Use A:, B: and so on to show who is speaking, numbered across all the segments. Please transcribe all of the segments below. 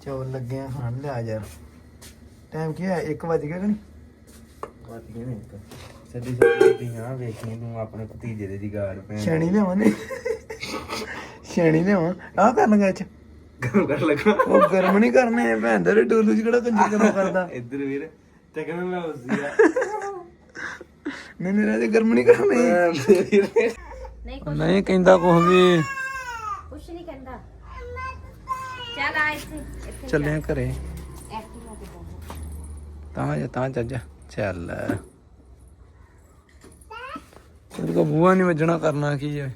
A: ਚੌਲ ਲੱਗੇ ਆ ਖਾਣ ਲਿਆ ਯਾਰ ਟਾਈਮ ਕੀ ਹੈ 1 ਵਜ ਗਿਆ ਕਿ ਨਹੀਂ?
B: ਬਾਤ ਇਹ ਨਹੀਂ ਸੱਦੀ ਸੱਦੀ ਦੀ ਹਾਂ ਵੇਖਣੀ ਤੂੰ ਆਪਣੇ ਭਤੀਜੇ ਦੇ ਜਿਗਾੜ ਪੈ
A: ਛੈਣੀ ਲਿਆਵਾਂ ਨੇ ਛੈਣੀ ਲਿਆਵਾਂ। ਆਹ ਕਰਨ ਗਿਆ ਚ।
B: ਗਰਮ ਕਰ ਲਗਾ।
A: ਉਹ ਗਰਮ ਨਹੀਂ ਕਰਨੇ ਭੈਣ ਦੇ ਟੋਲੂ ਚ ਕਿਹੜਾ ਕੰਜੀ ਗਰਮ ਕਰਦਾ?
B: ਇੱਧਰ ਵੀਰ ਚੱਕਣ ਮੈਂ ਉਸਦੀ ਆ।
A: ਨਹੀਂ ਨਹੀਂ ਰਾਜੇ ਗਰਮ ਨਹੀਂ ਕਰਨੇ।
C: ਨਹੀਂ
A: ਕਹਿੰਦਾ ਕੁਛ ਵੀ।
C: ਕੁਛ ਨਹੀਂ ਕਹਿੰਦਾ। ਚੱਲ ਆ ਇੱਥੇ ਇੱਥੇ
A: ਚੱਲੇ ਆ ਘਰੇ।
C: ਤੇ
A: ਜਾ ਤਾਂ ਚੱਜ ਚੱਲ। ਤੇਰੇ ਕੋ ਬੂਆ ਨਹੀਂ ਵੱਜਣਾ ਕਰਨਾ ਕੀ ਹੈ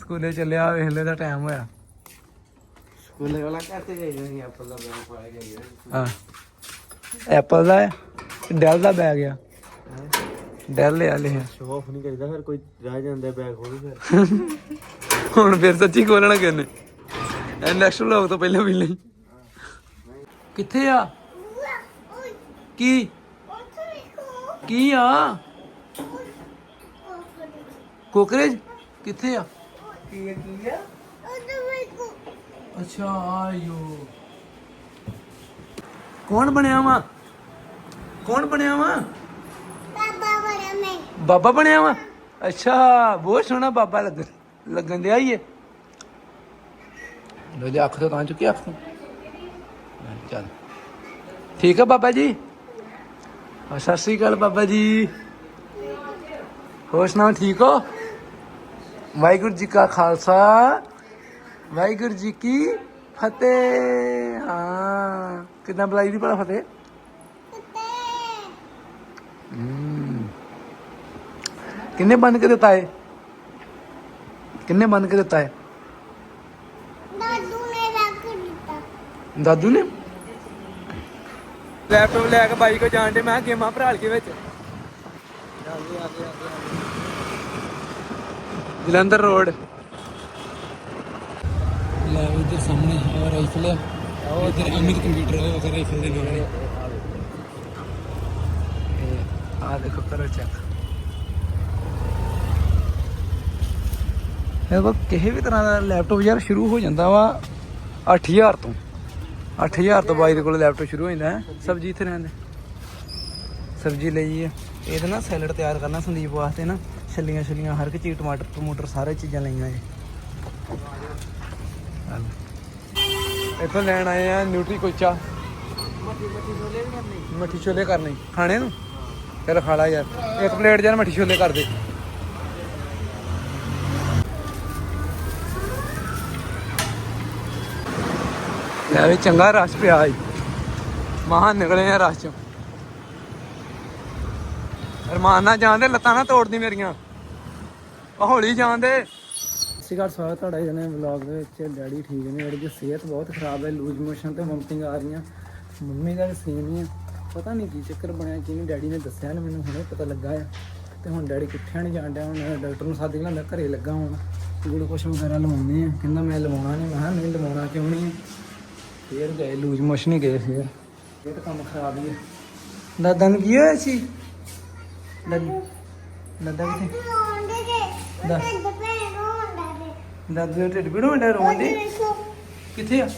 A: ਸਕੂਲੇ ਚੱਲਿਆ ਵੇਖ ਲੈ ਦਾ ਟਾਈਮ ਹੋਇਆ।
B: ਸਕੂਲੇ ਵਾਲਾ ਕਹਤੇ ਜਾਈ ਨਹੀਂ ਆਪਾਂ ਦਾ ਬੈਂਕ ਪਾ ਗਈ
A: ਹਾਂ। ਐਪਲ ਦਾ ਹੈ ਡੈਲ ਦਾ ਬੈਗ ਆ? ਡੈਲ ਆ ਲਿਆ।
B: ਸ਼ੋ ਆਫ ਨਹੀਂ ਕਰੀਦਾ ਫਿਰ ਕੋਈ ਰਹਿ ਜਾਂਦਾ ਬੈਗ ਖੋਲੂ ਫਿਰ।
A: ਹੁਣ ਫਿਰ ਸੱਚੀ ਖੋਲਣਾ ਕਿੰਨੇ ਨੈਕਸਟ ਵਲੌਗ ਤੋਂ ਪਹਿਲਾਂ ਵੀ ਨਹੀਂ। ਕਿੱਥੇ ਆ? ਕੀ? ਕੀ ਆ? ਕੋਕਰੇਜ? ਕਿੱਥੇ ਆ?
B: ਕੀ ਹੈ ਕੀ ਹੈ
A: ਅੱਛਾ ਆਇਓ। ਕੌਣ ਬਣਿਆ ਵਾ? ਕੌਣ ਬਣਿਆ ਵਾ? ਬਾਬਾ ਬਣਿਆ ਵਾ? ਅੱਛਾ ਬਹੁਤ ਸੋਹਣਾ ਬਾਬਾ ਲੱਗ ਲੱਗਣ ਦਿਆ ਹੀ ਹੈ ਲੋ ਜੀ ਅੱਖ ਤੋਂ ਤਾਂ ਚੁੱਕੀ ਅੱਖ ਤੋਂ ਚੱਲ ਠੀਕ ਹੈ ਬਾਬਾ ਜੀ ਆ ਸਤਿ ਸ੍ਰੀ ਅਕਾਲ ਬਾਬਾ ਜੀ ਹੋਰ ਸੁਣਾਓ ਠੀਕ ਹੋ ਵਾਹਿਗੁਰੂ ਜੀ ਕਾ ਖਾਲਸਾ ਵਾਹਿਗੁਰੂ ਜੀ ਕੀ ਫਤਿਹ ਹਾਂ ਕਿਦਾਂ ਬੁਲਾਈ ਦੀ ਭਲਾ ਫਤਿਹ ਹਮ। ਕਿੰਨੇ ਬੰਨ ਕੇ ਦਿੱਤਾ ਹੈ ਕਿੰਨੇ ਬੰਨ ਕੇ ਦਿੱਤਾ ਹੈ ਦਾਦੂ ਨੇ ਲੈਪਟਾਪ ਲੈ ਕੇ ਬਾਈ ਕੋ ਜਾਣ ਦੇ ਮੈਂ ਕਿਹਾ ਗੇਮਾਂ ਭਰਾਲ ਕੇ ਵਿੱਚ ਜਲੰਧਰ ਰੋਡ ਲੈ ਇਧਰ ਸਾਹਮਣੇ ਆ ਰਾਈਫਲ ਆ ਉਹ ਇਧਰ ਅਮਿਤ ਕੰਪਿਊਟਰ ਉਹ ਕਰ ਰਾਈਫਲ ਦੇ ਨਾਲ ਆ ਦੇਖੋ ਕਰੋ ਚੈੱਕ ਇਹ ਵਾ ਕਿਸੇ ਵੀ ਤਰ੍ਹਾਂ ਦਾ ਲੈਪਟਾਪ ਯਾਰ ਸ਼ੁਰੂ ਹੋ ਜਾਂਦਾ ਵਾ 8000 ਤੋਂ 8000 ਤੋਂ ਬਾਈ ਦੇ ਕੋਲ ਲੈਪਟਾਪ ਸ਼ੁਰੂ ਹੋ ਜਾਂਦਾ ਹੈ। ਸਬਜੀ ਇੱਥੇ ਰਹਿੰਦੇ ਸਬਜੀ ਲਈ ਹੈ। ਇਹਦੇ ਨਾ ਸੈਲਡ ਤਿਆਰ ਕਰਨਾ ਸੰਦੀਪ ਵਾਸਤੇ ਨਾ। ਛੱਲੀਆਂ ਛੱਲੀਆਂ ਹਰ ਇੱਕ ਚੀਜ਼, ਟਮਾਟਰ ਟਮੂਟਰ ਸਾਰੇ ਚੀਜ਼ਾਂ ਲਈਆਂ ਇਹ ਇੱਥੋਂ ਲੈਣ ਆਏ ਆ ਨਿਊਟਰੀ ਕੁਲਚਾ। ਮੱਠੀ ਛੋਲੇ ਕਰਨੇ। ਖਾਣੇ ਨੂੰ? ਚਲ ਖਾ ਲਾ ਯਾਰ। ਇੱਕ ਪਲੇਟ ਯਾਰ ਮੱਠੀ ਛੋਲੇ ਕਰ ਦੇ। ਲੈ ਵੀ ਚੰਗਾ ਰਸ ਪਿਆ ਜੀ ਮਹਾ ਨਿਕਲੇ ਆ ਰਸ ਚੋਂ। ਅਰਮਾਨ ਨਾ ਜਾਂਦੇ ਲੱਤਾਂ ਨਾ ਤੋੜਦੀ ਮੇਰੀਆਂ। ਆ ਹੌਲੀ ਜਾਂਦੇ ਸਿਗਾਰ ਸਵਾਗਤ ਤੁਹਾਡਾ ਜਨੇ ਵਲੌਗ ਦੇ ਵਿੱਚ। ਡੈਡੀ ਠੀਕ ਨੇ, ਉਹਦੀ ਸਿਹਤ ਬਹੁਤ ਖਰਾਬ ਹੈ ਲੂਜ਼ ਮੋਸ਼ਨ ਤੇ ਵੋਮਟਿੰਗ ਆ ਰਹੀਆਂ। ਮੰਮੀ ਦਾ ਵੀ ਸੀਨ ਨਹੀਂ ਹੈ ਪਤਾ ਨਹੀਂ ਕੀ ਚੱਕਰ ਬਣਿਆ ਕਿ ਨਹੀਂ ਡੈਡੀ ਨੇ ਦੱਸਿਆ ਨਾ ਮੈਨੂੰ, ਹੁਣੇ ਪਤਾ ਲੱਗਾ ਆ। ਤੇ ਹੁਣ ਡੈਡੀ ਕਿੱਥੇ ਨਹੀਂ ਜਾਣ ਡਿਆ, ਹੁਣ ਡਾਕਟਰ ਨੂੰ ਸੱਦ ਕੇ ਲਿਆਂਦਾ, ਘਰੇ ਲੱਗਾ ਹੁਣ। ਗਲੂਕੋਸ਼ ਵਗੈਰਾ ਲਵਾਉਣੇ ਆ। ਕਹਿੰਦਾ ਮੈਂ ਲਵਾਉਣਾ ਨਹੀਂ ਮੈਂ ਕਿਹਾ ਨਹੀਂ ਲਵਾਉਣਾ ਕਿਉਂ ਨਹੀਂ ਫੇਰ ਗਏ ਲੂਜ਼ ਮੋਸ਼ਨ ਹੀ ਗਏ ਫੇਰ। ਇਹ ਤਾਂ ਕੰਮ ਖਰਾਬ ਹੀ ਹੈ ਦਾਦਾ ਨੂੰ ਕੀ ਹੋਇਆ ਸੀ? ਦਾਦਾ ਦਾਦਾ ਕਿੱਥੇ? ਦਾ ਦਾਦਾ ਦਾ ਢਿੱਡ ਪੀੜ ਹੁੰਦਾ ਰੋਣ ਦੇ? ਕਿੱਥੇ ਆ?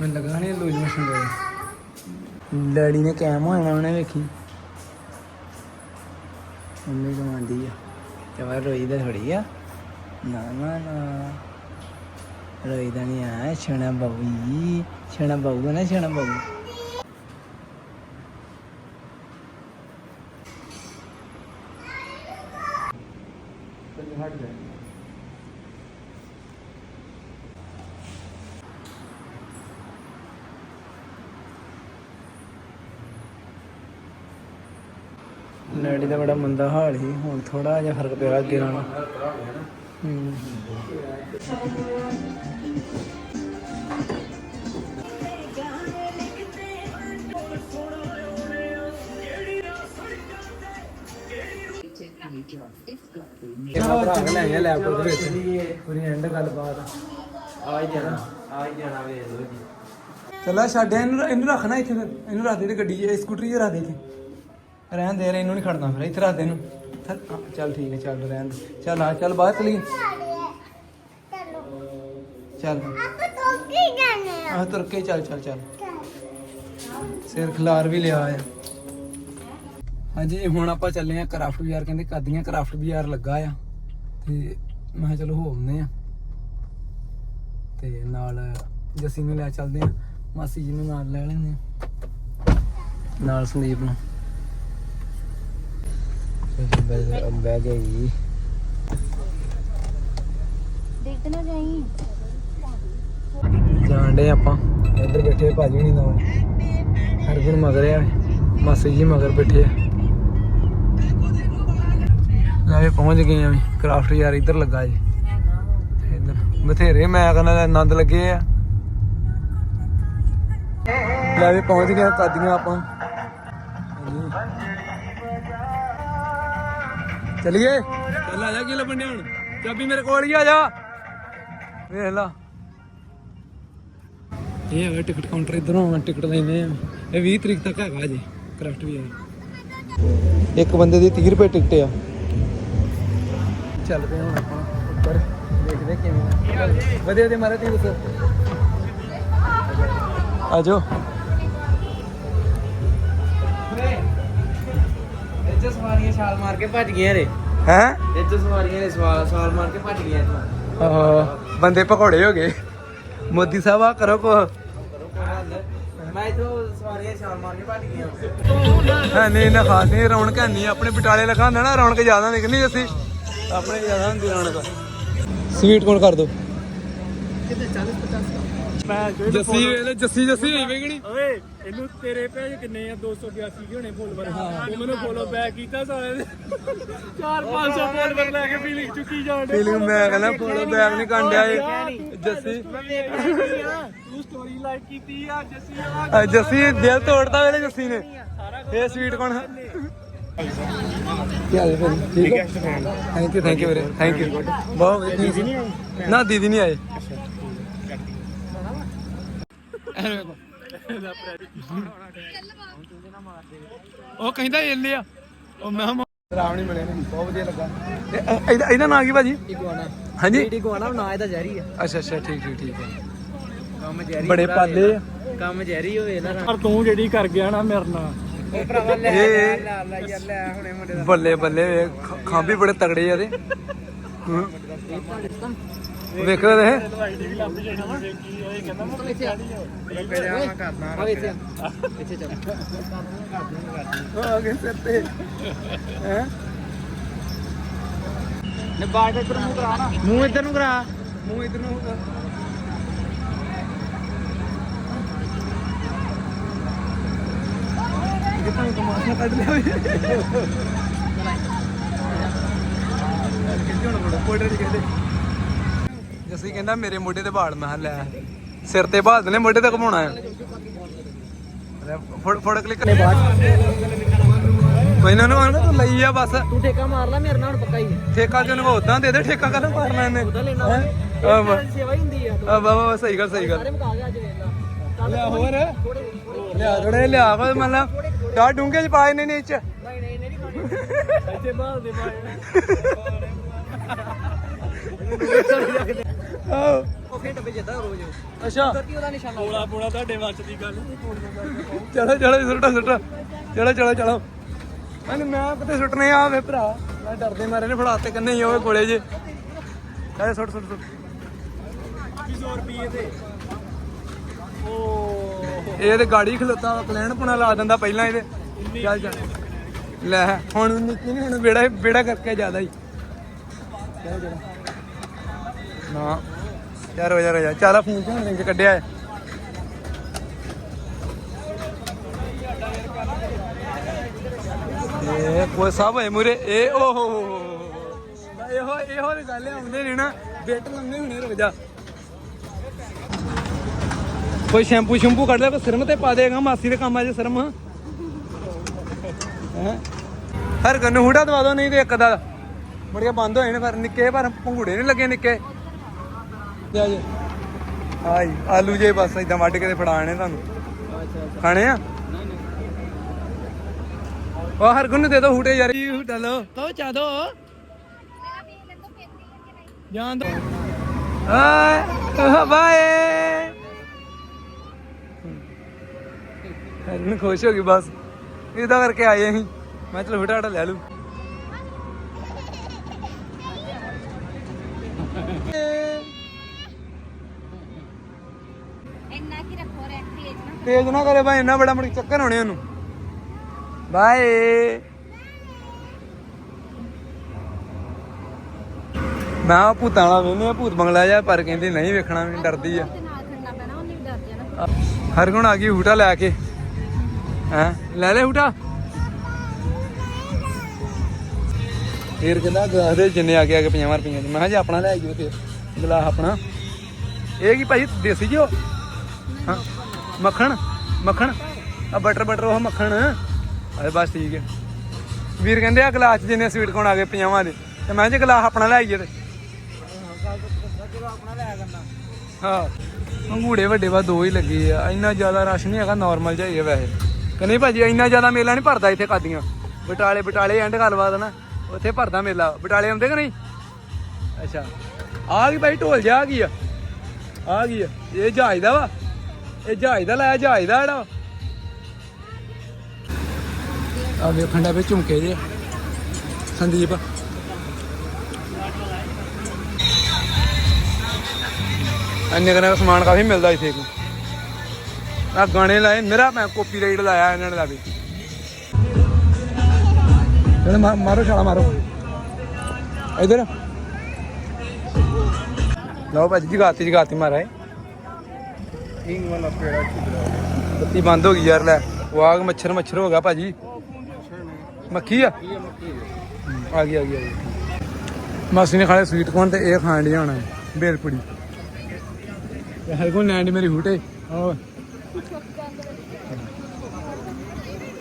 A: ਮੈਨੂੰ ਲੱਗਾ ਨਹੀਂ ਲੂਜ਼ ਮੋਸ਼ਨ ਗਏ ਡੈਡੀ ਨੇ ਕੈਮ ਹੋ ਜਾਣਾ ਉਹਨੇ ਵੇਖੀ। ਮੰਮੀ ਕਮਾਂਦੀ ਆ। ਚਵਾ ਰੋਈ ਦਾ ਥੋੜੀ ਆ। ਨਾ ਨਾ ਨਾ ਰੋਈ ਦਾ ਨਹੀਂ ਆ ਛਣਾ ਬਾਬੂ ਛਣਾ ਬਾਬੂ ਨਾ ਛਣਾ ਬਾਬੂ ਡੈਡੀ ਦਾ ਬੜਾ ਮੰਦਾ ਹਾਲ ਸੀ ਹੁਣ ਥੋੜਾ ਜਿਹਾ ਫ਼ਰਕ ਪਿਆ ਅੱਗੇ ਨਾਲੋਂ ਹੂੰ ਲੈਪਟਾਪ ਦੇ ਵਿੱਚ। ਪੂਰੀ ਐਂਡ ਗੱਲਬਾਤ।
B: ਆ ਹੀ ਜਾਣਾ ਆ ਹੀ ਜਾਣਾ ਵੇਖ ਲੋ ਜੀ।
A: ਚੱਲਾ ਛੱਡ ਇਹਨੂੰ ਇਹਨੂੰ ਰੱਖਣਾ ਇੱਥੇ ਫਿਰ। ਇਹਨੂੰ ਰੱਖ ਦੇ ਤੇ ਗੱਡੀ 'ਚ ਸਕੂਟਰੀ 'ਚ ਰੱਖ ਦੇ ਇੱਥੇ। ਰਹਿਣ ਦੇ ਇਹਨੂੰ ਨਹੀਂ ਖੜਨਾ ਫਿਰ। ਇੱਥੇ ਰੱਖ ਦੇ ਇਹਨੂੰ। ਚੱਲ ਠੀਕ ਹੈ, ਚੱਲ ਰਹਿਣ ਦੇ। ਚੱਲ ਆ, ਚੱਲ ਬਾਹਰ ਚਲੀ ਚੱਲ। ਆ ਤੁਰ ਕੇ ਚੱਲ ਚੱਲ ਚੱਲ। ਸਿਰ ਖਿਲਾਰ ਵੀ ਲਿਆ ਆ। ਹਾਂਜੀ, ਹੁਣ ਆਪਾਂ ਚੱਲੇ ਆ ਕਰਾਫਟ ਬਾਜ਼ਾਰ, ਕਹਿੰਦੇ ਕਾਦੀਆਂ ਕਰਾਫਟ ਬਾਜ਼ਾਰ ਲੱਗਾ ਆ। ਤੇ ਮੈਂ ਚਲੋ ਹੋ ਆਉਂਦੇ ਆ ਤੇ ਨਾਲ ਜੱਸੀ ਨੂੰ ਲੈ ਚੱਲਦੇ ਆ ਮਾਸੀ ਜੀ ਨੂੰ ਨਾਲ ਲੈ ਲੈਂਦੇ ਆ ਨਾਲ ਸੰਦੀਪ ਨੂੰ। ਬਹਿ ਗਈ
C: ਦੇਖ ਨਾ ਜਾਈ
A: ਜਾਣਦੇ ਆਪਾਂ। ਇੱਧਰ ਬੈਠੇ ਭਾਜੀ ਨਹੀਂ ਨਾਲ। ਹਰਗੁਣ ਮਗਰ ਆ, ਮਾਸੀ ਜੀ ਮਗਰ ਬੈਠੇ ਆ। ਲੈ ਵੀ ਪਹੁੰਚ ਗਏ ਆ ਕਰਾਫਟ ਯਾਰ ਇੱਧਰ ਲੱਗਾ ਜੀ। ਇੱਧਰ, ਬਥੇਰੇ, ਮੈਂ ਕਹਿੰਦਾ ਆਨੰਦ ਲੱਗੇ ਆ। ਲੈ ਵੀ ਪਹੁੰਚ ਗਏ ਆ ਕਾਦੀਆਂ ਆਪਾਂ। ਚਲੀਏ। ਚੱਲ ਆ ਜਾ ਕੀ ਲੱਭਣ ਡਿਆ ਹੁਣ ਚਾਬੀ ਮੇਰੇ ਕੋਲ ਹੀ ਆ ਜਾ। ਵੇਖ ਲਾ। ਇਹ ਹੈ ਟਿਕਟ ਕਾਊਂਟਰ ਇਧਰੋਂ ਟਿਕਟ ਲੈਨੇ ਆ। ਇਹ 20 ਤਰੀਕ ਤੱਕ ਹੈਗਾ ਜੀ ਕਰਾਫਟ ਵੀ ਹੈ ਇੱਕ ਬੰਦੇ ਦੀ 30 ਰੁਪਏ ਟਿਕਟ ਆ। ਚੱਲਦੇ ਹਾਂ ਹੁਣ ਆਪਾਂ ਉੱਪਰ ਦੇਖਦੇ ਕਿਵੇਂ ਆ। ਵਧੀਆ ਵਧੀਆ ਮਾਰੇ ਤੁਸੀਂ ਦੱਸੋ। ਆ ਜਾਓ
B: ਇੱਥੇ ਸਵਾਰੀਆਂ ਛਾਲ ਮਾਰ ਕੇ ਭੱਜ ਗਈਆਂ ਰੇ
A: ਹੈ?
B: ਇੱਥੇ ਸਵਾਰੀਆਂ ਨੇ ਸਵਾਲ ਛਾਲ ਮਾਰ ਕੇ ਭੱਜ ਗਈਆਂ ਇੱਥੋਂ।
A: ਆਹੋ। ਬੰਦੇ ਪਕੌੜੇ ਹੋ ਗਏ। ਮੋਦੀ ਸਾਹਿਬ ਆ ਕਰੋ ਕੋ
B: ਮੈਂ ਇੱਥੋਂ ਸਵਾਰੀਆਂ ਛਾਲ ਮਾਰ ਕੇ ਭੱਜ ਗਈਆਂ।
A: ਹੈ ਨਹੀਂ ਨਾ ਖਾਸ ਨਹੀਂ ਰੌਣਕ ਨਹੀਂ। ਆਪਣੇ ਬਟਾਲੇ ਲਗਾ ਹੁੰਦਾ ਨਾ ਰੌਣਕ ਜ਼ਿਆਦਾ ਨਿਕਲਣੀ ਅਸੀਂ ਆਪਣੇ ਜ਼ਿਆਦਾ ਹੁੰਦੀ ਰੌਣਕ। ਸਵੀਟ ਕੋਣ ਕਰ ਦੋ। ਜੱਸੀ ਵੇਲੇ ਜੱਸੀ ਜੱਸੀ ਹੋਈ ਵੇਗਣੀ
D: ਓਏ ਇਹਨੂੰ ਤੇਰੇ ਪੈਸੇ ਕਿੰਨੇ ਆ? 282 ਕੇ ਹੋਣੇ ਫੋਲੋਵਰ ਤੂੰ ਮੈਨੂੰ ਫੋਲੋ ਬੈਕ ਕੀਤਾ ਸਾਲੇ ਨੇ। 4-500 ਫੋਲੋਵਰ ਲੈ ਕੇ ਫੀਲਿੰਗ ਚੁੱਕੀ ਜਾਣ ਡਿਆ।
A: ਫੀਲਿੰਗ ਮੈਂ ਕਹਿੰਦਾ ਫੋਲੋ ਬੈਕ ਨਹੀਂ ਕਾਂਡਿਆ ਏ ਜੱਸੀ।
D: ਮੈਂ ਵੇਖ ਲਈ ਆ ਤੂੰ ਸਟੋਰੀ ਲਾਈਕ ਕੀਤੀ ਆ ਜੱਸੀ ਆ
A: ਆ ਜੱਸੀ ਦਿਲ ਤੋੜਦਾ ਵੇਲੇ ਜੱਸੀ ਨੇ। ਇਹ ਸਵੀਟ ਕੋਣ ਹੈ ਕੀ ਹਾਲ ਹੈ ਠੀਕ ਹੈ ਥੈਂਕ ਯੂ ਥੈਂਕ ਯੂ ਵੀਰੇ। ਥੈਂਕ ਯੂ ਬਹੁਤ ਵਧੀਆ। ਨਾ ਦੀਦੀ ਨਹੀਂ ਆਏ। ਉਹ ਕਹਿੰਦਾ ਇੱਲੇ ਆ। ਉਹ ਮੈਂ ਨਹੀਂ ਮਿਲੇ ਨੇ ਬਹੁਤ ਵਧੀਆ ਲੱਗਾ। ਇਹ- ਇਹਦਾ ਇਹਦਾ ਨਾਂ ਕੀ ਭਾਜੀ?
B: ਇਗਵਾਨਾ
A: ਹਾਂਜੀ?
B: ਇਗਵਾਨਾ ਨਾ ਇਹਦਾ ਜ਼ਹਿਰੀ ਆ।
A: ਅੱਛਾ ਅੱਛਾ ਠੀਕ ਠੀਕ ਠੀਕ ਹੈ।
B: ਕੰਮ ਜ਼ਹਿਰੀ
A: ਬੜੇ ਪਾਲੇ ਆ।
B: ਕੰਮ ਜ਼ਹਿਰੀ ਹੋਵੇ ਇਹਦਾ
D: ਪਰ ਤੂੰ ਜਿਹੜੀ ਕਰ ਗਿਆ ਨਾ ਮੇਰੇ ਨਾਲ।
B: ਉਹ ਭਰਾਵਾ ਲੈ
A: ਇਹ-
B: ਲੈ ਲੈ ਯਾਰ ਲੈ ਹੁਣੇ ਮੁੰਡੇ ਦਾ।
A: ਬੱਲੇ ਬੱਲੇ ਵੇਖ, ਖ- ਖਾਂ ਵੀ ਬੜੇ ਤਗੜੇ ਆ ਦੇ ਵੇਖ ਰਹੇ। ਦੇ
B: ਨੇ ਇੱਧਰ ਮੂੰਹ ਕਰਾ ਨਾ ਮੂੰਹ ਇੱਧਰ ਨੂੰ ਕਰਾ।
A: ਮੂੰਹ ਇਧਰ ਨੂੰ। ਕਿਤਾ ਤਮਾਸ਼ਾ ਕੱਢ ਲਿਆ ਹੋਇਆ ਕਿੱਥੇ ਹੁਣ ਬੜਾ ਕੋਡਰ ਜੀ ਕਹਿੰਦੇ ਜੱਸੀ ਕਹਿੰਦਾ ਮੇਰੇ ਮੋਢੇ ਤੇ ਬਾੜ ਮੈਂ ਲੈ ਸਿਰ ਤੇ ਬਾਦ ਨੇ ਮੋਢੇ ਤੇ ਘਮਾਉਣਾ ਲੈ, ਫੋੜ ਫੋੜ ਕਲਿੱਕ ਨੇ ਬਾਅਦ ਕੋਈ ਨਾ ਨਾ ਤੂੰ ਲਈ ਆ ਬਸ।
B: ਤੂੰ ਠੇਕਾ ਮਾਰ ਲੈ ਮੇਰੇ ਨਾਲ ਪੱਕਾ ਹੀ
A: ਠੇਕਾ ਕਿਉਂ ਨਗਾ ਉਦਾਂ ਦੇ ਦੇ ਠੇਕਾ ਕਦੋਂ ਮਾਰਨਾ ਇਹਨੇ।
B: ਲੈਣਾ
A: ਹੈਂ? ਆ ਵਾ।
B: ਸੇਵਾ ਹੀ ਹੁੰਦੀ ਆ।
A: ਆ ਵਾ ਵਾ ਸਹੀ ਗੱਲ ਸਹੀ ਗੱਲ।
B: ਮੁਕਾ ਗਿਆ ਅੱਜ ਵੇਖ ਲਾ।
A: ਲਿਆ ਹੋਰ? ਲਿਆ ਥੋੜੇ ਲਿਆ ਕੋ ਮਤਲਬ ਤਾਂ ਡੂੰਗੇ ਚ ਪਾਏ ਨੇ ਨੀਚ
B: ਨਹੀਂ ਨਹੀਂ ਨਹੀਂ ਖਾਣੀ
D: ਇੱਥੇ ਬਾਹਰ ਦੇ ਬਾਹਰ
A: ਆਹੋ
B: ਉਹ ਫੇਰ ਟੱਪੇ ਜਿੱਦਾਂ ਰੋਜ਼।
A: ਅੱਛਾ।
B: ਕੀ ਉਹਦਾ ਨਿਸ਼ਾਨਾ
D: ਪੋਲਾ ਪੋਲਾ ਤੁਹਾਡੇ ਵੱਸ ਦੀ ਗੱਲ।
A: ਚਲੋ ਚਲੋ ਸੁੱਟੋ ਸੁੱਟੋ। ਚਲੋ ਚਲੋ ਚਲੋ। ਮੈਂ ਮੈਂ ਕਿਤੇ ਸੁੱਟਨੇ ਆ ਵੇ ਭਰਾ। ਮੈਂ ਡਰਦੇ ਮਾਰੇ ਨੇ ਫੜਾਤੇ ਕੰਨੇ ਹੀ ਹੋਵੇ ਕੋਲੇ ਜੇ। ਕਹੇ ਸੁੱਟ ਸੁੱਟ ਸੁੱਟ।
D: 200 ਰੁਪਏ ਤੇ ਓ
A: ਇਹ ਤੇ ਗਾੜੀ ਖਲੋਤਾ ਵਾ ਪਲਾਨ ਪੁਣਾ ਲਾ ਦਿੰਦਾ ਪਹਿਲਾਂ ਇਹਦੇ। ਚੱਲ ਚੱਲ। ਲੈ ਹੁਣ ਨਿੱਕੀ ਨਹੀਂ ਹੁਣ ਬੇੜਾ ਬੇੜਾ ਕਰਕੇ ਜ਼ਿਆਦਾ ਹੀ। ਚੱਲ ਚੱਲ। ਨਾ ਯਾਰ ਹੋ ਜਾ ਹੋ ਜਾ। ਚੱਲ ਫੋਨ ਤੋਂ ਲਿੰਕ ਕੱਢਿਆ ਹੈ। ਇਹ ਕੋਈ ਸਭ ਹੈ ਮੁਰੇ, ਇਹ ਓ ਹੋ ਹੋ ਹੋ। ਇਹੋ ਇਹੋ ਜਿਹੀ ਗੱਲ ਆਉਂਦੇ ਨੇ ਨਾ, ਬਿੱਟ ਲੰਮੇ ਹੋਣੇ ਰੁਕ ਜਾ। ਕੋਈ ਸ਼ੈਂਪੂ ਸ਼ੈਂਪੂ ਕੱਢ ਲੈ ਕੋਈ ਸਿਰਮ ਤੇ ਪਾ ਦੇਗਾ, ਮਾਸੀ ਦੇ ਕੰਮ ਆ ਜੇ ਸਿਰਮ। ਹੈ? ਹਰ ਗੰਨ ਹੂੜਾ ਦਵਾ ਦੋ, ਨਹੀਂ ਤੇ ਇੱਕ ਦਾ ਮੁੜ ਬੰਦ ਹੋਏ ਨੇ ਫਿਰ, ਨਿੱਕੇ, ਪਰ ਪੰਗੂੜੇ ਨਹੀਂ ਲੱਗੇ ਨਿੱਕੇ। ਜਾ ਜੀ। ਆਈ ਆਲੂ ਜੇ ਬਸ ਇਦਾਂ ਵੱਢ ਕੇ ਤੇ ਫੜਾਣੇ ਤੁਹਾਨੂੰ। ਖਾਣੇ ਆ? ਉਹ ਹਰ ਗੁੰਨ ਦੇ ਦੋ ਹੂਟੇ ਯਾਰ। ਜੀ ਹੂਟਾ ਲੋ ਕਹੋ ਚਾ ਦੋ। ਜਾਨ ਦੋ। ਹਾਏ ਬਾਏ। ਹਰਨ ਖੁਸ਼ ਹੋ ਗਈ ਬਸ। ਇਹਦਾ ਕਰਕੇ ਆਏ ਅਸੀਂ। ਮੈਂ ਚਲ ਫਟਾਫਟ ਲੈ ਲੂ
C: ਇੰਨਾ ਕੀ ਰੱਖੋ ਰੈਕ ਤੇਜ ਨਾ
A: ਕਰੇ ਭਾਈ ਇੰਨਾ ਬੜਾ ਮੁੜ ਚੱਕਰ ਹੋਣੇ ਉਹਨੂੰ। ਬਾਏ। ਮੈਂ ਭੂਤਾਂ ਵਾਲਾ ਵੇਨੇ ਆ ਭੂਤ ਬੰਗਲਾ ਜਾ ਪਰ ਕਹਿੰਦੀ ਨਹੀਂ ਵੇਖਣਾ ਮੈਨੂੰ ਡਰਦੀ ਆ।
C: ਤੇ
A: ਹਰ ਗੁਣ ਆ ਗਈ ਹੂਟਾ ਲੈ ਕੇ। ਹੈ? ਲੈ ਲੈ ਹੂਟਾ। ਫੇਰ ਕਹਿੰਦਾ ਗਲਾਸ ਦੇ ਜਿੰਨੇ ਆ ਕੇ ਆ ਕੇ 50 ਰੁਪਈਆਂ ਮੈਂ ਕਿਹਾ ਜੀ ਆਪਣਾ ਲੈ ਆਈਓ ਫੇਰ ਗਲਾਸ ਆਪਣਾ। ਇਹ ਕੀ ਭਾਈ ਦੇਸੀ ਜੋ ਹਾਂ। ਮੱਖਣ ਮੱਖਣ। ਆ ਬਟਰ ਬਟਰ ਉਹ ਮੱਖਣ। ਅਰੇ ਬਸ ਠੀਕ ਹੈ। ਵੀਰ ਕਹਿੰਦੇ ਆ ਗਲਾਸ ਜਿੰਨੇ ਸਵੀਟ ਕੋਣ ਆ ਗਏ 50 ਦੇ। ਤੇ ਮੈਂ ਜੀ ਗਲਾਸ ਆਪਣਾ ਲੈ ਆਈਏ ਤੇ। ਹਾਂ ਅੰਗੂੜੇ ਵੱਡੇ ਵਾ ਦੋ ਹੀ ਲੱਗੇ ਆ। ਇੰਨਾ ਜ਼ਿਆਦਾ ਰਸ਼ ਨਹੀਂ ਹੈਗਾ ਨਾਰਮਲ ਜਿਹਾ ਹੀ ਹੈ ਵੈਸੇ। ਕਿ ਨਹੀਂ ਭਾਜੀ, ਇੰਨਾ ਜ਼ਿਆਦਾ ਮੇਲਾ ਨਹੀਂ ਭਰਦਾ ਇੱਥੇ ਕਾਦੀਆਂ ਬਟਾਲੇ ਬਟਾਲੇ ਐਂਡ ਗੱਲਬਾਤ ਨਾ। ਉੱਥੇ ਭਰਦਾ ਮੇਲਾ। ਬਟਾਲੇ ਆਉਂਦੇ ਕਿ ਨਹੀਂ? ਅੱਛਾ। ਆ ਗਈ ਭਾਈ, ਢੋਲ ਜਾ ਆ ਗਈ ਆ। ਆ ਗਈ ਆ। ਇਹ ਜਹਾਜ਼ ਦਾ ਵਾ। ਇਹ ਜਹਾਜ਼ ਦਾ ਲਾਇਆ, ਜਹਾਜ਼ ਦਾ ਜਿਹੜਾ। ਆ ਵੇਖਣ ਦਾ ਵੀ ਝੁਮਕੇ ਜੇ ਸੰਦੀਪ। ਇੰਨੇ ਕਨੇ ਸਮਾਨ ਕਾਫੀ ਮਿਲਦਾ ਇੱਥੇ ਆ ਗਾਣੇ ਲਾਏ, ਮੇਰਾ ਮੈਂ ਕਾਪੀਰਾਈਟ ਲਾਇਆ ਇਹਨਾਂ ਨੇ ਦਾ ਵੀ। ਚਲ ਮਾਰੋ, ਛਾਲਾ ਮਾਰੋ। ਇਧਰ। ਲਓ ਭਾਜੀ, ਜਗਾਤੀ ਜਗਾਤੀ ਮਾਰਾ
D: ਇੰਗ ਵਾਲਾ ਪੇੜਾ ਛਿਦਰਾ
A: ਬੱਤੀ ਬੰਦ ਹੋ ਗਈ ਯਾਰ, ਲੈ। ਵਾਗ ਮੱਛਰ ਮੱਛਰ ਹੋ ਗਿਆ ਭਾਜੀ। ਮੱਖੀ ਆ? ਆ ਗਈ ਆ ਗਈ ਆ ਗਈ। ਮਾਸੀ ਨੇ ਖਾਲੇ ਸਵੀਟ ਕੋਨ ਤੇ ਇਹ ਖਾਣ ਡਿਆ ਹੋਣਾ, ਬੇਲਪੁੜੀ। ਤੇ ਹਰ ਕੋ ਲੈਂਡ ਮੇਰੀ ਹੂਟੇ। ਹੋਰ?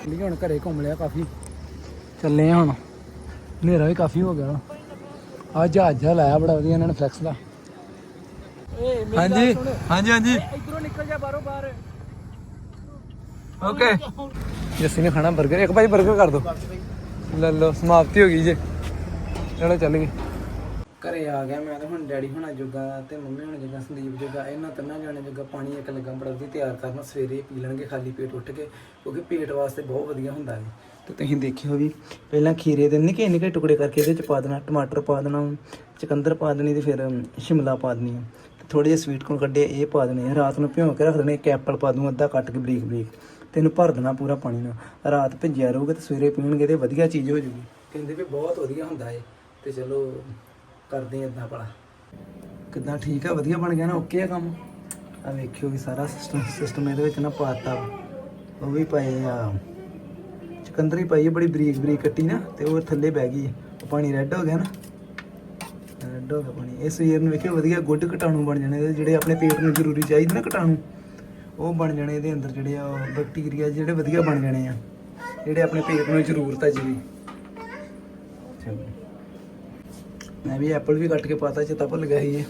A: ਲਈ ਹੁਣ ਘਰੇ ਘੁੰਮ ਲਿਆ ਕਾਫੀ। ਚੱਲੇ ਆ ਹੁਣ। ਹਨੇਰਾ ਵੀ ਕਾਫੀ ਹੋ ਗਿਆ। ਆ ਜਹਾਜ਼ ਜਿਹਾ ਲਾਇਆ ਬੜਾ ਵਧੀਆ ਇਹਨਾਂ ਨੇ ਫਲੈਕਸ ਦਾ। ਹਾਂਜੀ। ਹਾਂਜੀ ਹਾਂਜੀ।
D: ਇਧਰੋਂ ਨਿਕਲ ਜਾ ਬਾਹਰੋਂ ਬਾਹਰ।
A: ਓਕੇ। ਜੱਸੀ ਨੇ ਖਾਣਾ 버ਗਰ ਇੱਕ ਭਾਈ 버ਗਰ ਕਰ ਦੋ। ਲੈ ਲਓ ਸਮਾਪਤੀ ਹੋ ਗਈ ਜੇ। ਚਲੋ ਚੱਲ ਗਏ। ਘਰੇ ਆ ਗਿਆ ਮੈਂ ਤਾਂ ਹੁਣ ਡੈਡੀ ਹੁਣਾ ਜੋਗਾ ਤੇ ਮੰਮੀ ਹੁਣਾ ਜੋਗਾ ਸੰਦੀਪ ਜੋਗਾ ਇਹਨਾਂ ਤਿੰਨਾਂ ਜਾਣੇ ਜੋਗਾ ਪਾਣੀ ਇੱਕ ਲੱਗਾ ਬੜਾ ਵਧੀਆ ਤਿਆਰ ਕਰਨਾ ਸਵੇਰੇ ਪੀ ਲੈਣਗੇ ਖਾਲੀ ਪੇਟ ਉੱਠ ਕੇ ਕਿਉਂਕਿ ਪੇਟ ਵਾਸਤੇ ਬਹੁਤ ਵਧੀਆ ਹੁੰਦਾ ਹੈ ਤੇ ਤੁਸੀਂ ਦੇਖਿਓ ਵੀ ਪਹਿਲਾਂ ਖੀਰੇ ਦੇ ਨਿੱਕੇ ਨਿੱਕੇ ਟੁਕੜੇ ਕਰਕੇ ਇਹਦੇ ਚ ਪਾ ਦੇਣਾ ਟਮਾਟਰ ਪਾ ਦੇਣਾ ਚਕੰਦਰ ਪਾ ਦੇਣੀ ਤੇ ਫਿਰ ਸ਼ਿਮਲਾ ਪਾ ਦੇਣੀ ਆ। ਥੋੜੇ ਜਿਹੇ ਸਵੀਟ ਕੋਨ ਕੱਢੇ, ਇਹ ਪਾ ਦੇਣੇ ਆ। ਰਾਤ ਨੂੰ ਭਿਓ ਕੇ ਰੱਖ ਦੇਣੇ ਇੱਕ ਐਪਲ ਪਾ ਦੂੰ, ਅੱਧਾ ਕੱਟ ਕੇ ਬਰੀਕ ਬਰੀਕ। ਤੇ ਇਹਨੂੰ ਭਰ ਦੇਣਾ ਪੂਰਾ ਪਾਣੀ ਨਾਲ। ਰਾਤ ਭਿੱਜਿਆ ਰਹੂਗਾ ਤੇ ਸਵੇਰੇ ਪੀਣਗੇ ਤੇ ਵਧੀਆ ਚੀਜ਼ ਹੋ ਜੂਗੀ। ਕਹਿੰਦੇ ਵੀ ਬਹੁਤ ਵਧੀਆ ਹੁੰਦਾ ਏ ਤੇ ਚਲੋ, ਕਰਦੇ ਇਦਾਂ ਭਲਾ। ਕਿੱਦਾਂ ਠੀਕ ਆ? ਵਧੀਆ ਬਣ ਗਿਆ ਨਾ? ਓਕੇ ਆ ਕੰਮ? ਆ ਵੇਖਿਓ ਵੀ ਸਾਰਾ ਸਿਸਟਮ ਸਿਸਟਮ ਇਹਦੇ ਵਿੱਚ ਨਾ ਪਾਤਾ। ਉਹ ਵੀ ਪਏ ਆ। ਚਕੰਦਰੀ ਪਾਈ ਬੜੀ ਬਰੀਕ ਬਰੀਕ ਕੱਟੀ ਨਾ, ਤੇ ਉਹ ਥੱਲੇ ਬਹਿ ਗਈ। ਉਹ ਪਾਣੀ ਰੈੱਡ ਹੋ ਗਿਆ ਨਾ। ਰੈੱਡ ਹੋ ਗਿਆ ਪਾਣੀ। ਇਹ ਸਵੇਰ ਨੂੰ ਵੇਖਿਓ, ਵਧੀਆ ਗੁੱਡ ਕੀਟਾਣੂ ਬਣ ਜਾਣੇ ਇਹਦੇ, ਜਿਹੜੇ ਆਪਣੇ ਪੇਟ ਨੂੰ ਜ਼ਰੂਰੀ ਚਾਹੀਦੇ ਨਾ ਕੀਟਾਣੂ ਉਹ ਬਣ ਜਾਣੇ ਇਹਦੇ ਅੰਦਰ ਜਿਹੜੇ ਆ ਬੈਕਟੀਰੀਆ ਜਿਹੜੇ ਵਧੀਆ ਬਣ ਜਾਣੇ ਆ, ਜਿਹੜੇ ਆਪਣੇ ਪੇਟ ਨੂੰ ਜ਼ਰੂਰਤ ਆ ਜੀ। ਮੈਂ ਵੀ ਐਪਲ ਵੀ ਕੱਟ ਕੇ ਪਾਤਾ, ਚੇਤਾ ਭੁੱਲ ਗਿਆ ਸੀ ਇਹ।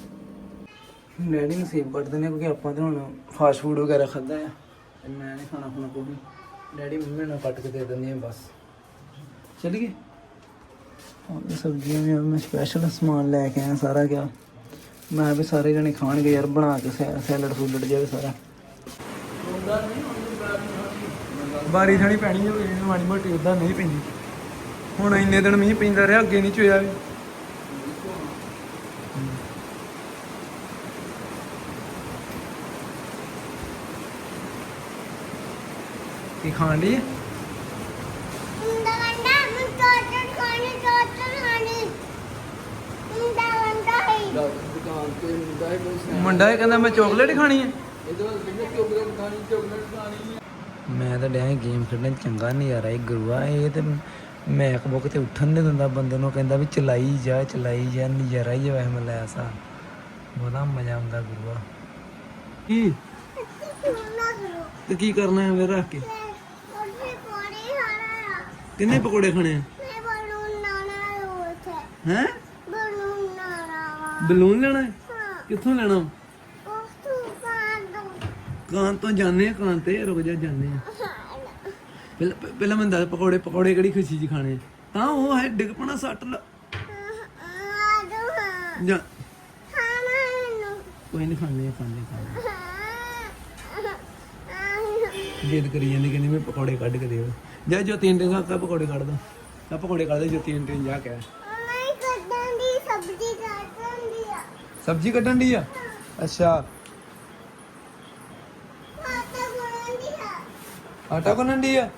A: ਡੈਡੀ ਨੂੰ ਸੇਬ ਕੱਟ ਦਿੰਦੇ ਕਿਉਂਕਿ ਆਪਾਂ ਤਾਂ ਹੁਣ ਫਾਸਟ ਫੂਡ ਵਗੈਰਾ ਖਾਦਾ ਆ, ਤੇ ਮੈਂ ਨਹੀਂ ਖਾਣਾ ਖੁਣਾ ਕੋਈ ਡੈਡੀ ਮੰਮੀ ਨੂੰ ਕੱਟ ਕੇ ਦੇ ਦਿੰਦੇ ਆ ਬਸ। ਚਲੀਏ। ਹਾਂ ਸਬਜ਼ੀਆਂ ਵੀ ਮੈਂ ਸਪੈਸ਼ਲ ਸਮਾਨ ਲੈ ਕੇ ਆਇਆ ਸਾਰਾ ਗਿਆ ਮੈਂ ਵੀ ਸਾਰੇ ਜਣੇ ਖਾਣਗੇ ਯਾਰ, ਬਣਾ ਕੇ ਸੈਲਡ ਫੂਲਡ ਜਿਹਾ ਸਾਰਾ। ਬਾਰੀ ਥਣੀ ਪੈਣੀ ਹੋਈ ਮਾੜੀ ਮੋਟੀ ਉਦਾਂ ਨਹੀਂ ਪੈਂਦੀ। ਹੁਣ ਇੰਨੇ ਦਿਨ ਮੀਂਹ ਪੈਂਦਾ ਰਿਹਾ, ਅੱਗੇ ਨਹੀਂ ਚੋਇਆ ਵੀ। ਕੀ ਖਾਣ ਲਈ
E: ਮੁੰਡਾ ਵੰਡਾ ਮੈਂ ਟੋਟਰ ਖਾਣੀ ਟੋਟਰ ਖਾਣੀ ਮੁੰਡਾ ਵੰਡਾ ਹੈ
A: ਮੁੰਡਾ ਇਹ ਕਹਿੰਦਾ ਮੈਂ ਚਾਕਲੇਟ ਖਾਣੀ ਹੈ ਮੈਂ ਤਾਂ ਡਿਆ ਗੇਮ ਖੇਡਣ ਚੰਗਾ ਨਜ਼ਾਰਾ ਇਹ ਗੁਰੂਆ ਇਹ ਤੇ ਮੈਕ ਬੁੱਕ ਤੇ ਉੱਠਣ ਨਹੀਂ ਦਿੰਦਾ ਬੰਦੇ ਨੂੰ ਕਹਿੰਦਾ ਵੀ ਚਲਾਈ ਜਾ ਚਲਾਈ ਜਾ ਨਜ਼ਾਰਾ ਹੀ ਵੈਸੇ ਮੈਂ ਲੈ ਸਾ ਬੜਾ ਮਜ਼ਾ ਆਉਂਦਾ ਗੁਰੂਆ। ਕੀ? ਤੇ ਕੀ ਕਰਨਾ ਹੈ ਫਿਰ ਰੱਖ ਕੇ? ਕਿੰਨੇ ਪਕੌੜੇ ਖਾਣੇ ਆ?
E: ਮੈਂ ਬਲੂਨ ਨਾਣਾ ਰੋਥੇ
A: ਹੈ?
E: ਬਲੂਨ
A: ਲੈਣਾ ਹਾਂ? ਕਿੱਥੋਂ ਲੈਣਾ?
E: ਉਸ ਤੋਂ। ਬਾਅਦ
A: ਕਾਂ ਤੋਂ ਜਾਣੇ ਆ ਕਾਂ ਤੇ ਰੁਕ ਜਾ ਜਾਣੇ ਆ। ਪਹਿਲਾਂ ਪਹਿਲਾਂ ਮੈਂ ਦੱਸ ਪਕੌੜੇ ਪਕੌੜੇ ਕਿਹੜੀ ਖੁਸ਼ੀ ਚ ਖਾਣੇ ਆ? ਤਾਂ ਉਹ ਹੈ ਡਿੱਗ ਪਣਾ ਸੱਟ ਲ
E: ਆਦੋ ਹਾਂ
A: ਜਾਂ
E: ਖਾਣਾ ਨੂੰ
A: ਕੋਈ ਨਹੀਂ ਖਾਣੇ ਖਾਣੇ ਖਾਣੇ ਜਿੱਦ ਕਰੀ ਜਾਂਦੀ ਕਹਿੰਦੀ ਮੈਂ ਪਕੌੜੇ ਕੱਢ ਕੇ ਦਿਓ ਜਾ ਜੋ ਤਿੰਨ ਦਿਨ ਦਾ ਪਕੌੜੇ ਕੱਢ ਦੋ। ਆ ਪਕੌੜੇ ਕੱਢ ਦੇ ਜੋ ਤਿੰਨ ਦਿਨ ਜਾ ਕੇ ਸਬਜ਼ੀ ਕੱਢਣ ਦੀ ਆ? ਅੱਛਾ।
E: ਆਟਾ ਗੁੰਨਣ ਦੀ ਆ।
A: ਆਟਾ ਗੁੰਨਣ ਦੀ ਆ?